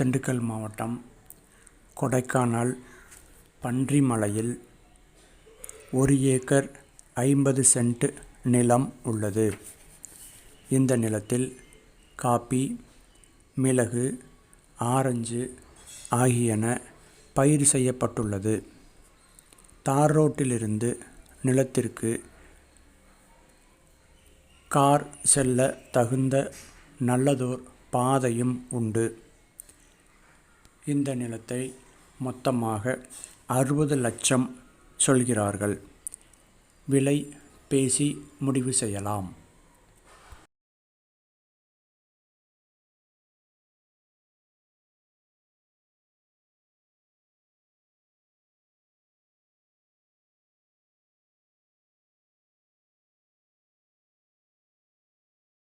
திண்டுக்கல் மாவட்டம் கொடைக்கானல் பன்றிமலையில் ஒரு ஏக்கர் ஐம்பது சென்ட் நிலம் உள்ளது. இந்த நிலத்தில் காப்பி மிளகு ஆரஞ்சு ஆகியன பயிர் செய்யப்பட்டுள்ளது. தார் ரோட்டிலிருந்து நிலத்திற்கு கார் செல்ல தகுந்த நல்லதோர் பாதையும் உண்டு. இந்த நிலத்தை மொத்தமாக அறுபது லட்சம் சொல்கிறார்கள். விலை பேசி முடிவு செய்யலாம்.